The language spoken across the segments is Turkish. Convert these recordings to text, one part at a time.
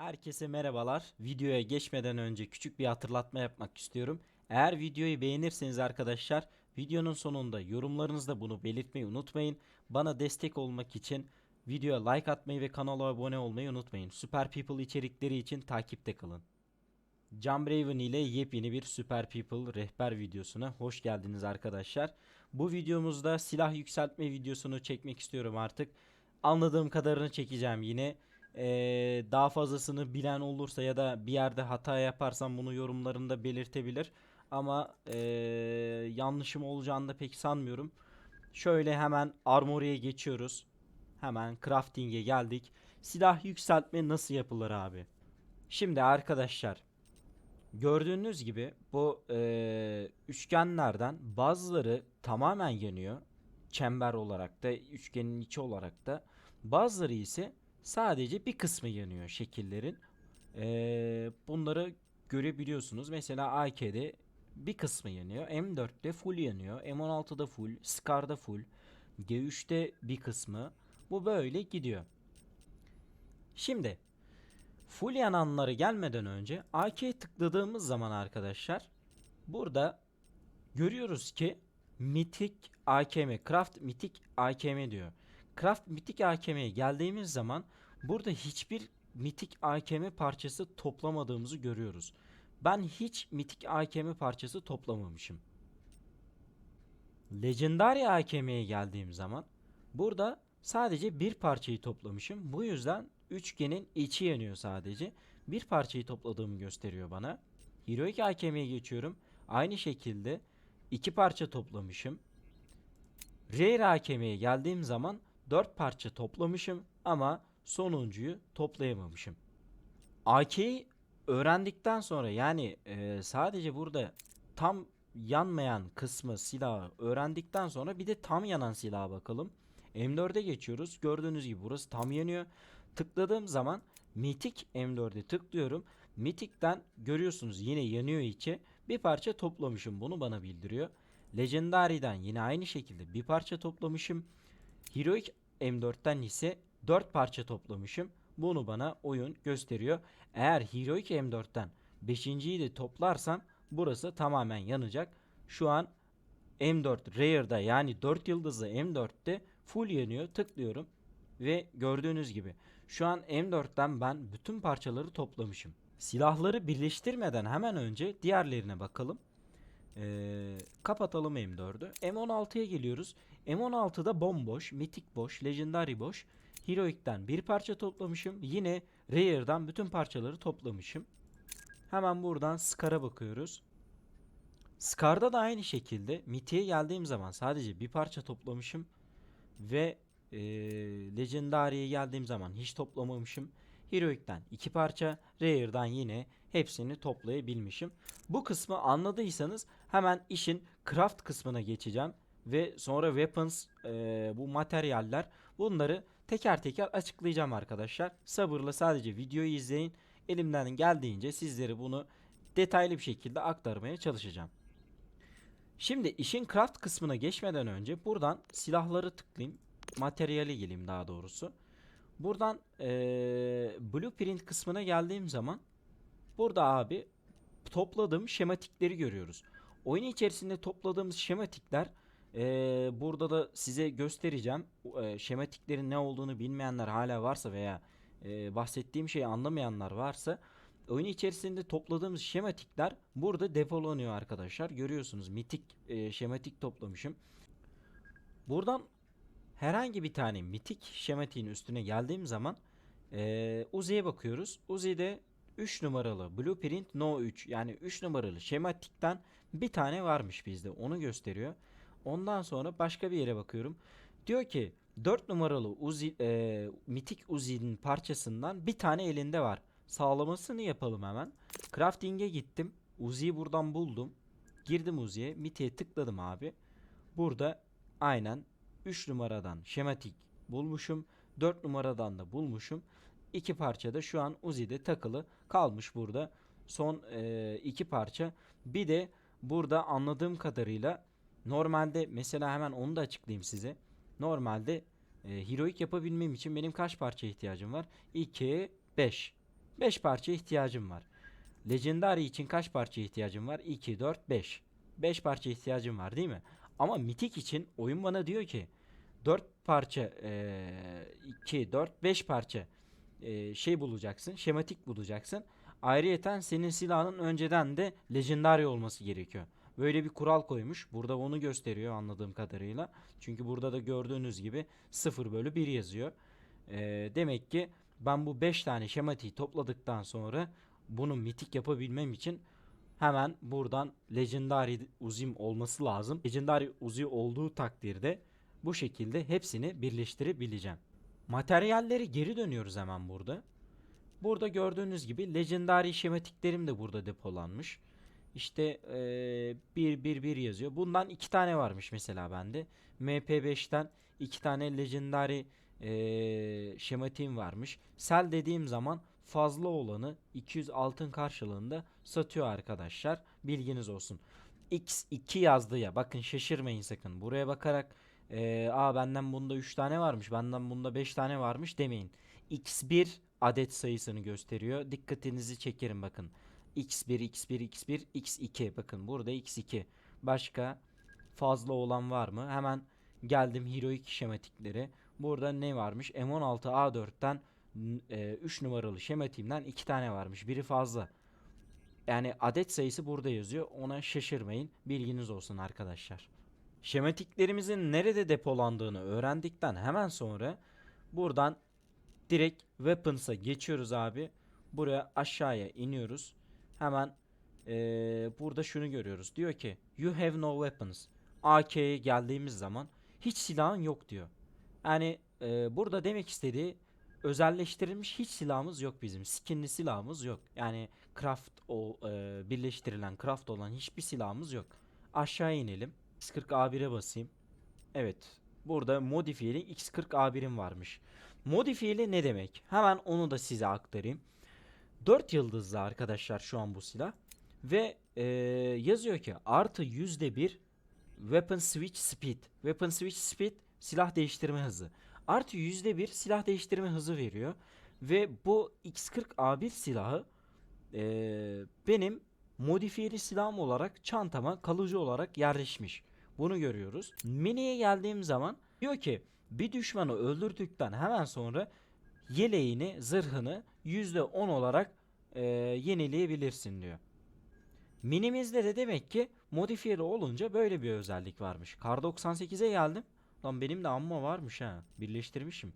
Herkese merhabalar. Videoya geçmeden önce küçük bir hatırlatma yapmak istiyorum. Eğer videoyu beğenirseniz arkadaşlar videonun sonunda yorumlarınızda bunu belirtmeyi unutmayın. Bana destek olmak için videoya like atmayı ve kanala abone olmayı unutmayın. Super People içerikleri için takipte kalın. Jump Raven ile yepyeni bir Super People rehber videosuna hoş geldiniz arkadaşlar. Bu videomuzda silah yükseltme videosunu çekmek istiyorum artık. Anladığım kadarını çekeceğim yine. Ee, daha fazlasını bilen olursa ya da bir yerde hata yaparsam bunu yorumlarında belirtebilir. Ama ee, yanlışım olacağını da pek sanmıyorum. Şöyle hemen armory'e geçiyoruz. Hemen crafting'e geldik. Silah yükseltme nasıl yapılır abi? Şimdi arkadaşlar gördüğünüz gibi bu ee, üçgenlerden bazıları tamamen yanıyor. Çember olarak da üçgenin içi olarak da. Bazıları ise sadece bir kısmı yanıyor şekillerin. Ee, bunları görebiliyorsunuz. Mesela AK'de bir kısmı yanıyor. M4'te full yanıyor. M16'da full. Scar'da full. G3'te bir kısmı. Bu böyle gidiyor. Şimdi full yananları gelmeden önce AK'ye tıkladığımız zaman arkadaşlar burada görüyoruz ki Mythic AKM, Craft Mythic AKM diyor. Craft Mythic AKM'ye geldiğimiz zaman burada hiçbir Mythic AKM parçası toplamadığımızı görüyoruz. Ben hiç Mythic AKM parçası toplamamışım. Legendary AKM'ye geldiğim zaman burada sadece bir parçayı toplamışım. Bu yüzden üçgenin içi yanıyor sadece. Bir parçayı topladığımı gösteriyor bana. Heroic AKM'ye geçiyorum. Aynı şekilde iki parça toplamışım. Rare AKM'ye geldiğim zaman 4 parça toplamışım ama sonuncuyu toplayamamışım. AK'yi öğrendikten sonra yani e, sadece burada tam yanmayan kısmı silahı öğrendikten sonra bir de tam yanan silaha bakalım. M4'e geçiyoruz. Gördüğünüz gibi burası tam yanıyor. Tıkladığım zaman Mythic M4'e tıklıyorum. Mythic'ten görüyorsunuz yine yanıyor içi. Bir parça toplamışım. Bunu bana bildiriyor. Legendary'den yine aynı şekilde bir parça toplamışım. Heroic M4'ten ise 4 parça toplamışım. Bunu bana oyun gösteriyor. Eğer Heroic M4'ten 5.yi de toplarsam burası tamamen yanacak. Şu an M4 Rare'da yani 4 yıldızlı M4'te full yanıyor. Tıklıyorum ve gördüğünüz gibi şu an M4'ten ben bütün parçaları toplamışım. Silahları birleştirmeden hemen önce diğerlerine bakalım. Ee, kapatalım M4'ü. M16'ya geliyoruz. M16'da bomboş, mitik boş, legendary boş. Heroic'ten bir parça toplamışım. Yine Rare'dan bütün parçaları toplamışım. Hemen buradan Scar'a bakıyoruz. Scar'da da aynı şekilde Mythic'e geldiğim zaman sadece bir parça toplamışım. Ve e, Legendary'e geldiğim zaman hiç toplamamışım. Heroic'ten iki parça, Rare'dan yine hepsini toplayabilmişim. Bu kısmı anladıysanız hemen işin craft kısmına geçeceğim. Ve sonra weapons, e, bu materyaller bunları teker teker açıklayacağım arkadaşlar. Sabırla sadece videoyu izleyin. Elimden geldiğince sizlere bunu detaylı bir şekilde aktarmaya çalışacağım. Şimdi işin craft kısmına geçmeden önce buradan silahları tıklayayım. Materyale geleyim daha doğrusu. Buradan eee, blueprint kısmına geldiğim zaman burada abi topladığım şematikleri görüyoruz. Oyun içerisinde topladığımız şematikler eee, burada da size göstereceğim. Eee, şematiklerin ne olduğunu bilmeyenler hala varsa veya eee, bahsettiğim şeyi anlamayanlar varsa oyun içerisinde topladığımız şematikler burada depolanıyor arkadaşlar. Görüyorsunuz mitik eee, şematik toplamışım. Buradan herhangi bir tane mitik şematiğin üstüne geldiğim zaman eee Uzi'ye bakıyoruz. Uzi'de 3 numaralı Blueprint No 3 yani 3 numaralı şematikten bir tane varmış bizde onu gösteriyor. Ondan sonra başka bir yere bakıyorum. Diyor ki 4 numaralı Uzi, eee, mitik Uzi'nin parçasından bir tane elinde var. Sağlamasını yapalım hemen. Crafting'e gittim. Uzi'yi buradan buldum. Girdim Uzi'ye. Mitik'e tıkladım abi. Burada aynen 3 numaradan şematik bulmuşum. 4 numaradan da bulmuşum. İki parça da şu an Uzi'de takılı kalmış burada. Son e, iki parça. Bir de burada anladığım kadarıyla normalde mesela hemen onu da açıklayayım size. Normalde e, heroik yapabilmem için benim kaç parça ihtiyacım var? 2, 5. 5 parça ihtiyacım var. Legendary için kaç parça ihtiyacım var? 2, 4, 5. 5 parça ihtiyacım var değil mi? Ama mitik için oyun bana diyor ki 4 parça eee 2, 4, 5 parça eee, şey bulacaksın. Şematik bulacaksın. Ayrıyeten senin silahının önceden de legendary olması gerekiyor. Böyle bir kural koymuş. Burada onu gösteriyor anladığım kadarıyla. Çünkü burada da gördüğünüz gibi 0 bölü 1 yazıyor. Eee, demek ki ben bu 5 tane şematiği topladıktan sonra bunu mitik yapabilmem için hemen buradan Legendary Uzim olması lazım. Legendary Uzi olduğu takdirde bu şekilde hepsini birleştirebileceğim. Materyalleri geri dönüyoruz hemen burada. Burada gördüğünüz gibi Legendary şematiklerim de burada depolanmış. İşte eee 1 1 1 yazıyor. Bundan iki tane varmış mesela bende. MP5'ten iki tane Legendary eee şematiğim varmış. Sel dediğim zaman fazla olanı 200 altın karşılığında satıyor arkadaşlar. Bilginiz olsun. X2 yazdı ya. Bakın şaşırmayın sakın. Buraya bakarak eee aa benden bunda 3 tane varmış. Benden bunda 5 tane varmış demeyin. X1 adet sayısını gösteriyor. Dikkatinizi çekerim bakın. X1, X1, X1, X2. Bakın burada X2. Başka fazla olan var mı? Hemen geldim Heroic şematikleri. Burada ne varmış? M16A4'ten 3 numaralı şematiğimden 2 tane varmış. Biri fazla. Yani adet sayısı burada yazıyor. Ona şaşırmayın. Bilginiz olsun arkadaşlar. Şematiklerimizin nerede depolandığını öğrendikten hemen sonra buradan direkt Weapons'a geçiyoruz abi. Buraya aşağıya iniyoruz. Hemen eee, burada şunu görüyoruz. Diyor ki you have no weapons. AK'ye geldiğimiz zaman hiç silahın yok diyor. Yani eee, burada demek istediği özelleştirilmiş hiç silahımız yok bizim. Skinli silahımız yok. Yani craft o eee, birleştirilen craft olan hiçbir silahımız yok. Aşağı inelim. X40A1'e basayım. Evet. Burada modifiyeli X40A1'im varmış. Modifiyeli ne demek? Hemen onu da size aktarayım. 4 yıldızlı arkadaşlar şu an bu silah. Ve eee, yazıyor ki artı %1 Weapon Switch Speed. Weapon Switch Speed silah değiştirme hızı. Artı %1 silah değiştirme hızı veriyor. Ve bu X40A1 silahı eee, benim modifiyeli silahım olarak çantama kalıcı olarak yerleşmiş. Bunu görüyoruz. Mini'ye geldiğim zaman diyor ki bir düşmanı öldürdükten hemen sonra yeleğini, zırhını %10 olarak eee, yenileyebilirsin diyor. Minimizde de demek ki modifiyeli olunca böyle bir özellik varmış. Kar 98'e geldim. Lan benim de amma varmış ha. Birleştirmişim.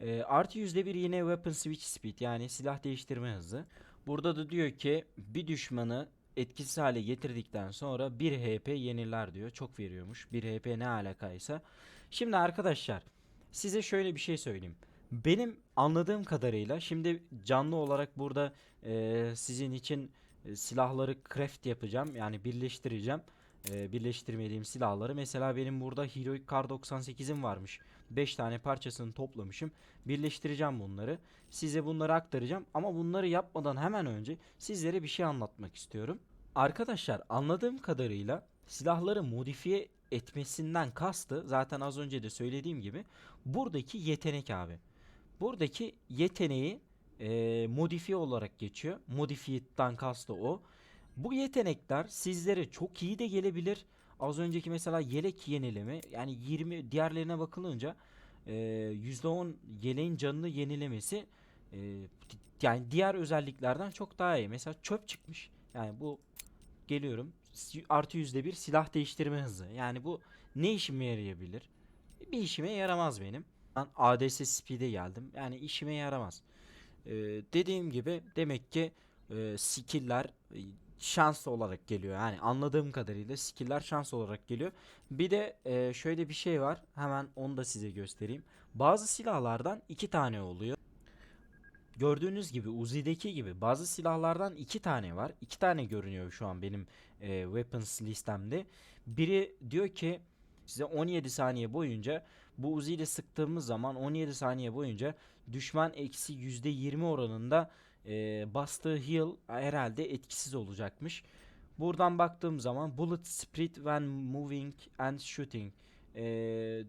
Ee, artı %1 yine weapon switch speed yani silah değiştirme hızı. Burada da diyor ki bir düşmanı etkisiz hale getirdikten sonra 1 HP yeniler diyor. Çok veriyormuş. 1 HP ne alakaysa. Şimdi arkadaşlar size şöyle bir şey söyleyeyim. Benim anladığım kadarıyla şimdi canlı olarak burada eee, sizin için e, silahları craft yapacağım. Yani birleştireceğim. E, birleştirmediğim silahları. Mesela benim burada Heroic Kar 98'im varmış. 5 tane parçasını toplamışım. Birleştireceğim bunları. Size bunları aktaracağım. Ama bunları yapmadan hemen önce sizlere bir şey anlatmak istiyorum. Arkadaşlar anladığım kadarıyla silahları modifiye etmesinden kastı zaten az önce de söylediğim gibi buradaki yetenek abi. Buradaki yeteneği eee, modifiye olarak geçiyor. Modifiye'den kastı o. Bu yetenekler sizlere çok iyi de gelebilir. Az önceki mesela yelek yenileme yani 20 diğerlerine bakılınca eee, %10 yeleğin canını yenilemesi eee, yani diğer özelliklerden çok daha iyi. Mesela çöp çıkmış. Yani bu geliyorum artı yüzde bir silah değiştirme hızı. Yani bu ne işime yarayabilir? Bir işime yaramaz benim. Ben ADS Speed'e geldim. Yani işime yaramaz. Ee, dediğim gibi demek ki e, skill'ler e, şans olarak geliyor. Yani anladığım kadarıyla skill'ler şans olarak geliyor. Bir de e, şöyle bir şey var. Hemen onu da size göstereyim. Bazı silahlardan iki tane oluyor. Gördüğünüz gibi Uzi'deki gibi bazı silahlardan iki tane var. İki tane görünüyor şu an benim e, weapons listemde. Biri diyor ki size 17 saniye boyunca bu Uzi ile sıktığımız zaman 17 saniye boyunca düşman eksi %20 oranında e, bastığı heal herhalde etkisiz olacakmış. Buradan baktığım zaman bullet speed when moving and shooting e,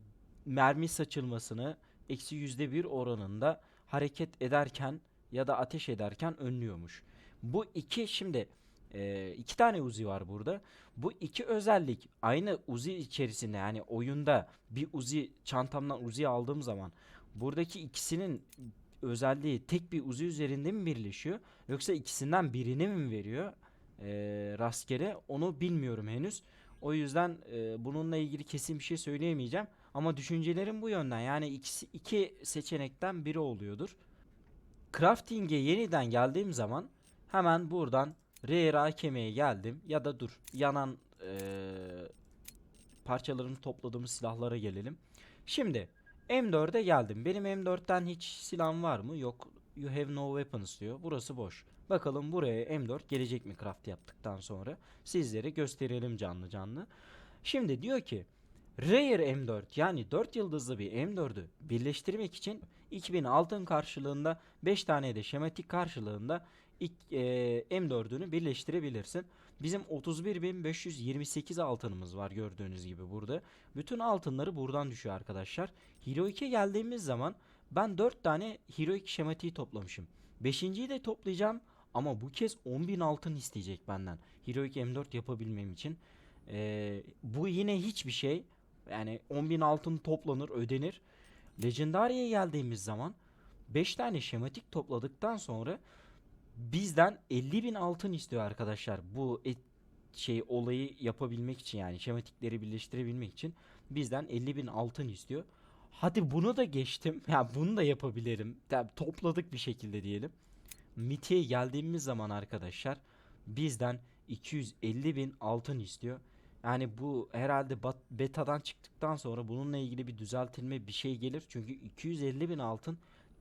mermi saçılmasını eksi %1 oranında hareket ederken ya da ateş ederken önlüyormuş. Bu iki şimdi e, iki tane Uzi var burada. Bu iki özellik aynı Uzi içerisinde yani oyunda bir Uzi çantamdan Uzi aldığım zaman buradaki ikisinin özelliği tek bir Uzi üzerinde mi birleşiyor yoksa ikisinden birini mi veriyor e, rastgele onu bilmiyorum henüz. O yüzden e, bununla ilgili kesin bir şey söyleyemeyeceğim. Ama düşüncelerim bu yönden. Yani ikisi iki seçenekten biri oluyordur. Crafting'e yeniden geldiğim zaman hemen buradan Rare AKM'ye geldim. Ya da dur yanan e, parçalarını topladığımız silahlara gelelim. Şimdi M4'e geldim. Benim M4'ten hiç silahım var mı? Yok. You have no weapons diyor. Burası boş. Bakalım buraya M4 gelecek mi craft yaptıktan sonra. Sizlere gösterelim canlı canlı. Şimdi diyor ki Rare M4 yani 4 yıldızlı bir M4'ü birleştirmek için 2000 altın karşılığında 5 tane de şematik karşılığında ilk, e, M4'ünü birleştirebilirsin. Bizim 31.528 altınımız var gördüğünüz gibi burada. Bütün altınları buradan düşüyor arkadaşlar. Hero 2'ye geldiğimiz zaman ben 4 tane Hero 2 şematiği toplamışım. 5.yi de toplayacağım ama bu kez 10.000 altın isteyecek benden. Hero 2 M4 yapabilmem için. Ee, bu yine hiçbir şey. Yani 10.000 altın toplanır ödenir. Legendary'e geldiğimiz zaman 5 tane şematik topladıktan sonra bizden 50.000 altın istiyor arkadaşlar. Bu et, şey olayı yapabilmek için yani şematikleri birleştirebilmek için bizden 50.000 altın istiyor. Hadi bunu da geçtim. Ya bunu da yapabilirim. Ya topladık bir şekilde diyelim. MIT'e geldiğimiz zaman arkadaşlar bizden 250 bin altın istiyor. Yani bu herhalde betadan çıktıktan sonra bununla ilgili bir düzeltilme bir şey gelir. Çünkü 250 bin altın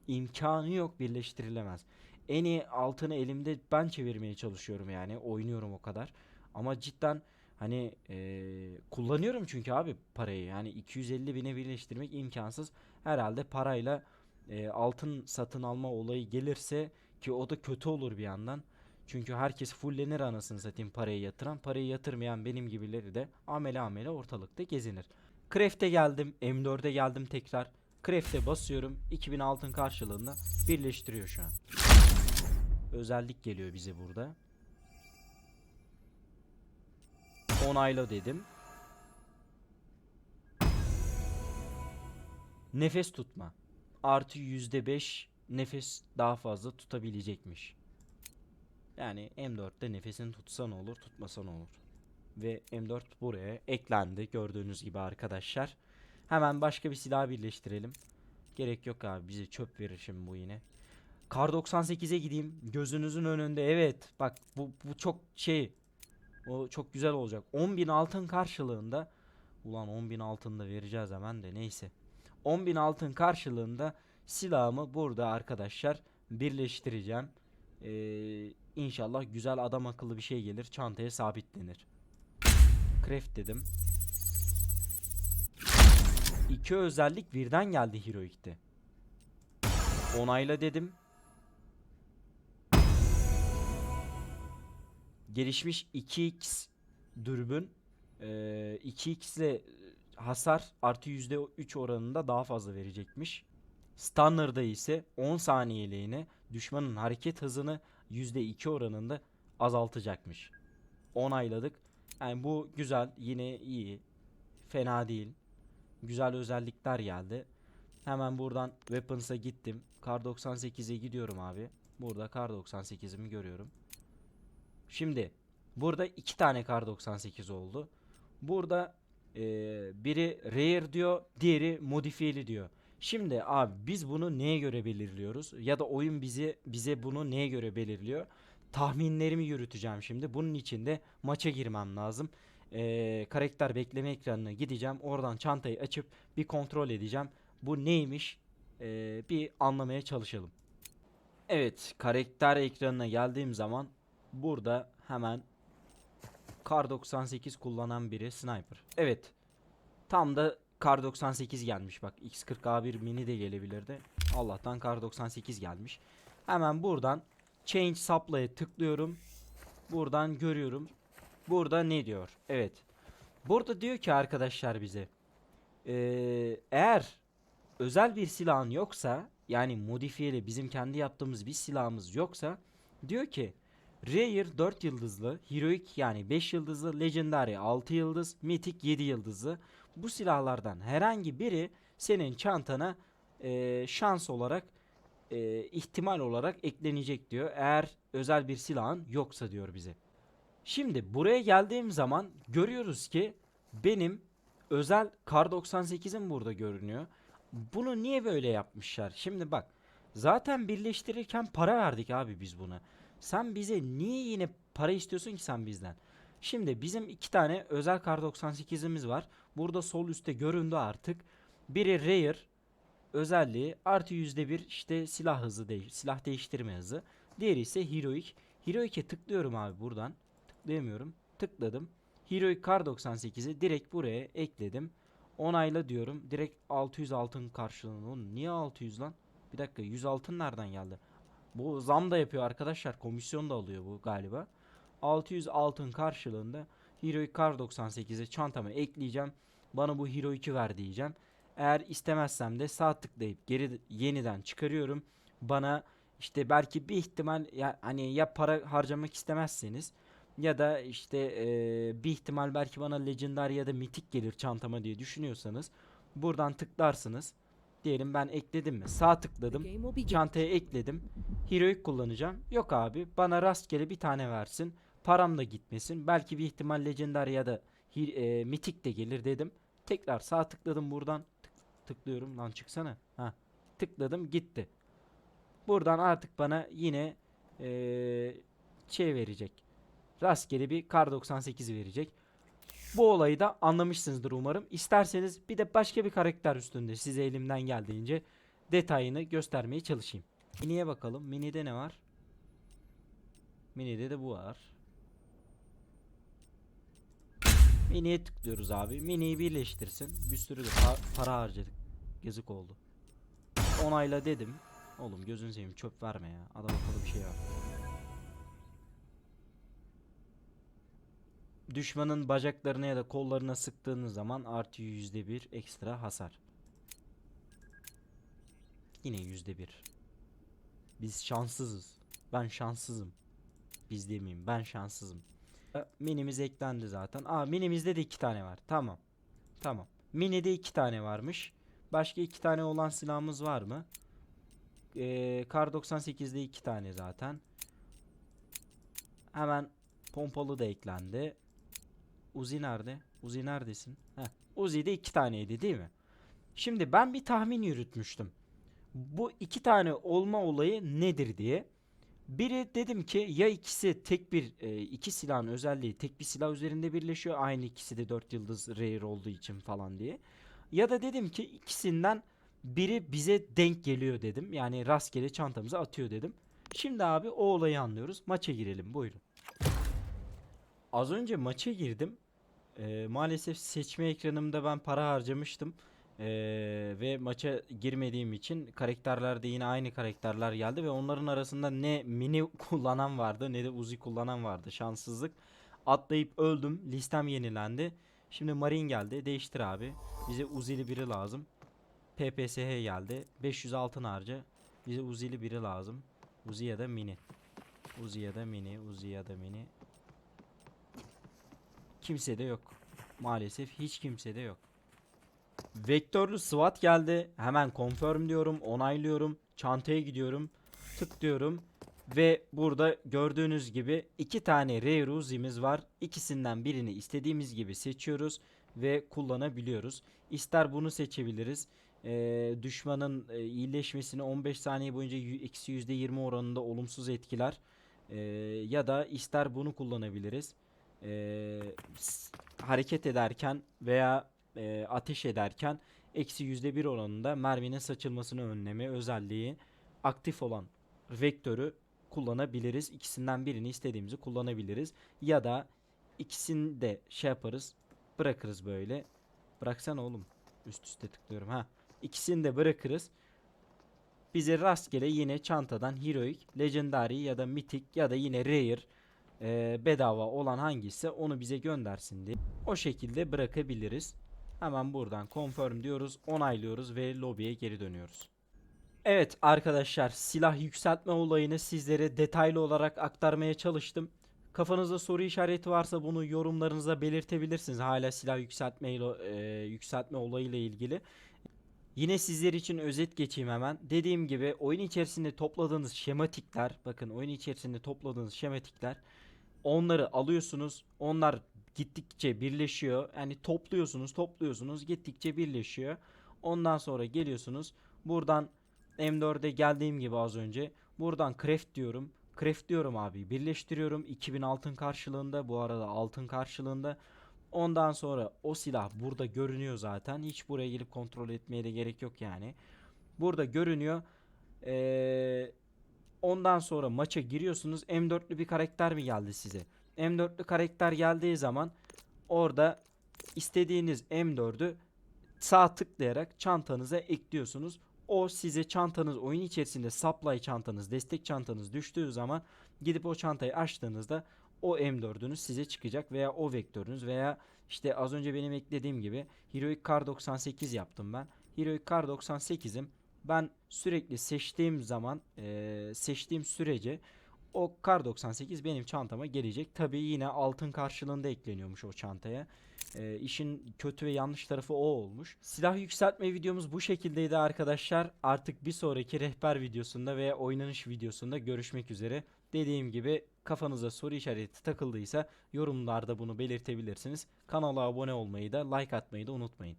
imkanı yok birleştirilemez. En iyi altını elimde ben çevirmeye çalışıyorum yani oynuyorum o kadar. Ama cidden hani eee, kullanıyorum çünkü abi parayı yani 250 bine birleştirmek imkansız. Herhalde parayla eee, altın satın alma olayı gelirse ki o da kötü olur bir yandan. Çünkü herkes fullenir anasını satayım parayı yatıran. Parayı yatırmayan benim gibileri de amele amele ortalıkta gezinir. Craft'e geldim. M4'e geldim tekrar. Craft'e basıyorum. 2000 altın karşılığında birleştiriyor şu an. Özellik geliyor bize burada. Onayla dedim. Nefes tutma. Artı %5 nefes daha fazla tutabilecekmiş. Yani M4'te nefesini tutsa ne olur, tutmasa ne olur. Ve M4 buraya eklendi gördüğünüz gibi arkadaşlar. Hemen başka bir silah birleştirelim. Gerek yok abi bize çöp verir şimdi bu yine. Kar 98'e gideyim. Gözünüzün önünde evet. Bak bu, bu çok şey. O çok güzel olacak. 10.000 altın karşılığında. Ulan 10.000 altın da vereceğiz hemen de neyse. 10.000 altın karşılığında silahımı burada arkadaşlar birleştireceğim. Ee, inşallah güzel adam akıllı bir şey gelir. Çantaya sabitlenir. Craft dedim. İki özellik birden geldi Heroic'te. Onayla dedim. Gelişmiş 2x dürbün eee, 2x ile hasar artı %3 oranında daha fazla verecekmiş. Stunner'da ise 10 saniyeliğine düşmanın hareket hızını %2 oranında azaltacakmış. Onayladık. Yani bu güzel, yine iyi. Fena değil. Güzel özellikler geldi. Hemen buradan Weapons'a gittim. Kar 98'e gidiyorum abi. Burada Kar 98'imi görüyorum. Şimdi burada iki tane Kar 98 oldu. Burada eee, biri rare diyor, diğeri modifiyeli diyor. Şimdi abi biz bunu neye göre belirliyoruz? Ya da oyun bizi bize bunu neye göre belirliyor? Tahminlerimi yürüteceğim şimdi. Bunun için de maça girmem lazım. Eee, karakter bekleme ekranına gideceğim. Oradan çantayı açıp bir kontrol edeceğim. Bu neymiş? Eee, bir anlamaya çalışalım. Evet, karakter ekranına geldiğim zaman burada hemen Kar 98 kullanan biri sniper. Evet. Tam da Kar 98 gelmiş bak. X40A1 mini de gelebilirdi. Allah'tan Kar 98 gelmiş. Hemen buradan Change Supply'a tıklıyorum. Buradan görüyorum. Burada ne diyor? Evet. Burada diyor ki arkadaşlar bize. eee, eğer özel bir silahın yoksa yani modifiyeli bizim kendi yaptığımız bir silahımız yoksa diyor ki Rare 4 yıldızlı, Heroic yani 5 yıldızlı, Legendary 6 yıldız, Mythic 7 yıldızlı. Bu silahlardan herhangi biri senin çantana eee, şans olarak eee, ihtimal olarak eklenecek diyor. Eğer özel bir silahın yoksa diyor bize. Şimdi buraya geldiğim zaman görüyoruz ki benim özel Kar 98'im burada görünüyor. Bunu niye böyle yapmışlar? Şimdi bak zaten birleştirirken para verdik abi biz buna. Sen bize niye yine para istiyorsun ki sen bizden? Şimdi bizim iki tane özel Kar 98'imiz var. Burada sol üstte göründü artık. Biri Rare özelliği artı yüzde bir işte silah hızı değiş silah değiştirme hızı. Diğeri ise Heroic. Heroic'e tıklıyorum abi buradan. Tıklayamıyorum. Tıkladım. Heroic Kar 98'i direkt buraya ekledim. Onayla diyorum. Direkt 600 altın karşılığında. Oğlum niye 600 lan? Bir dakika 100 altın nereden geldi? Bu zam da yapıyor arkadaşlar. Komisyon da alıyor bu galiba. 600 altın karşılığında Heroic Kar 98'i çantama ekleyeceğim. Bana bu Heroic'i ver diyeceğim. Eğer istemezsem de sağ tıklayıp geri yeniden çıkarıyorum. Bana işte belki bir ihtimal ya hani ya para harcamak istemezseniz ya da işte eee, bir ihtimal belki bana legendary ya da mitik gelir çantama diye düşünüyorsanız buradan tıklarsınız. Diyelim ben ekledim mi? Sağ tıkladım. Çantaya ekledim. Heroic kullanacağım. Yok abi bana rastgele bir tane versin. Param da gitmesin. Belki bir ihtimal legendary ya da e, mitik de gelir dedim. Tekrar sağ tıkladım buradan. Tık- tıklıyorum lan çıksana. Ha. Tıkladım gitti. Buradan artık bana yine e, şey verecek. Rastgele bir kar 98 verecek. Bu olayı da anlamışsınızdır umarım. İsterseniz bir de başka bir karakter üstünde size elimden geldiğince detayını göstermeye çalışayım. Mini'ye bakalım. Mini'de ne var? Mini'de de bu var. Mini'ye tıklıyoruz abi. Mini'yi birleştirsin. Bir sürü de pa- para harcadık. Yazık oldu. Onayla dedim. Oğlum gözünü seveyim çöp verme ya. Adam akıllı bir şey var. Düşmanın bacaklarına ya da kollarına sıktığınız zaman artı yüzde bir ekstra hasar. Yine yüzde bir. Biz şanssızız. Ben şanssızım. Biz demeyeyim. Ben şanssızım. E, Minimiz eklendi zaten. Aa minimizde de iki tane var. Tamam. Tamam. Mini'de iki tane varmış. Başka iki tane olan silahımız var mı? Ee, Kar 98'de iki tane zaten. Hemen pompalı da eklendi. Uzi nerede? Uzi neredesin? Heh. Uzi'de iki taneydi değil mi? Şimdi ben bir tahmin yürütmüştüm. Bu iki tane olma olayı nedir diye. Biri dedim ki ya ikisi tek bir e, iki silahın özelliği tek bir silah üzerinde birleşiyor. Aynı ikisi de 4 yıldız rare olduğu için falan diye. Ya da dedim ki ikisinden biri bize denk geliyor dedim. Yani rastgele çantamıza atıyor dedim. Şimdi abi o olayı anlıyoruz. Maça girelim buyurun. Az önce maça girdim. Ee, maalesef seçme ekranımda ben para harcamıştım. Ee, ve maça girmediğim için karakterlerde yine aynı karakterler geldi ve onların arasında ne mini kullanan vardı ne de Uzi kullanan vardı. Şanssızlık. Atlayıp öldüm. Listem yenilendi. Şimdi Marin geldi. Değiştir abi. Bize Uzi'li biri lazım. PPSH geldi. 500 altın harca. Bize Uzi'li biri lazım. Uzi ya da mini. Uzi ya da mini. Uzi ya da mini. Kimse de yok. Maalesef hiç kimse de yok. Vektörlü SWAT geldi. Hemen confirm diyorum, onaylıyorum. Çantaya gidiyorum. Tık diyorum. Ve burada gördüğünüz gibi iki tane Rare Uzi'miz var. İkisinden birini istediğimiz gibi seçiyoruz ve kullanabiliyoruz. İster bunu seçebiliriz. Ee, düşmanın e, iyileşmesini 15 saniye boyunca eksi %20 oranında olumsuz etkiler. Ee, ya da ister bunu kullanabiliriz. S- hareket ederken veya e, ateş ederken eksi yüzde bir oranında merminin saçılmasını önleme özelliği aktif olan vektörü kullanabiliriz. İkisinden birini istediğimizi kullanabiliriz. Ya da ikisini de şey yaparız bırakırız böyle. Bıraksana oğlum. Üst üste tıklıyorum ha. İkisini de bırakırız. Bize rastgele yine çantadan Heroic, Legendary ya da Mythic ya da yine Rare e, bedava olan hangisi onu bize göndersin diye. O şekilde bırakabiliriz. Hemen buradan confirm diyoruz, onaylıyoruz ve lobiye geri dönüyoruz. Evet arkadaşlar silah yükseltme olayını sizlere detaylı olarak aktarmaya çalıştım. Kafanızda soru işareti varsa bunu yorumlarınıza belirtebilirsiniz. Hala silah yükseltme e, yükseltme olayıyla ilgili. Yine sizler için özet geçeyim hemen. Dediğim gibi oyun içerisinde topladığınız şematikler, bakın oyun içerisinde topladığınız şematikler onları alıyorsunuz. Onlar gittikçe birleşiyor. Yani topluyorsunuz, topluyorsunuz, gittikçe birleşiyor. Ondan sonra geliyorsunuz. Buradan M4'e geldiğim gibi az önce. Buradan craft diyorum. Craft diyorum abi. Birleştiriyorum. 2000 altın karşılığında. Bu arada altın karşılığında. Ondan sonra o silah burada görünüyor zaten. Hiç buraya gelip kontrol etmeye de gerek yok yani. Burada görünüyor. Ee, ondan sonra maça giriyorsunuz. M4'lü bir karakter mi geldi size? M4'lü karakter geldiği zaman orada istediğiniz M4'ü sağ tıklayarak çantanıza ekliyorsunuz. O size çantanız oyun içerisinde supply çantanız, destek çantanız düştüğü zaman gidip o çantayı açtığınızda o M4'ünüz size çıkacak veya o vektörünüz veya işte az önce benim eklediğim gibi Heroic Kar 98 yaptım ben. Heroic Kar 98'im. Ben sürekli seçtiğim zaman eee, seçtiğim sürece o Kar 98 benim çantama gelecek. Tabii yine altın karşılığında ekleniyormuş o çantaya. Ee, işin kötü ve yanlış tarafı o olmuş. Silah yükseltme videomuz bu şekildeydi arkadaşlar. Artık bir sonraki rehber videosunda veya oynanış videosunda görüşmek üzere. Dediğim gibi kafanıza soru işareti takıldıysa yorumlarda bunu belirtebilirsiniz. Kanala abone olmayı da like atmayı da unutmayın.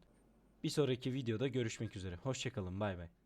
Bir sonraki videoda görüşmek üzere. Hoşçakalın bay bay.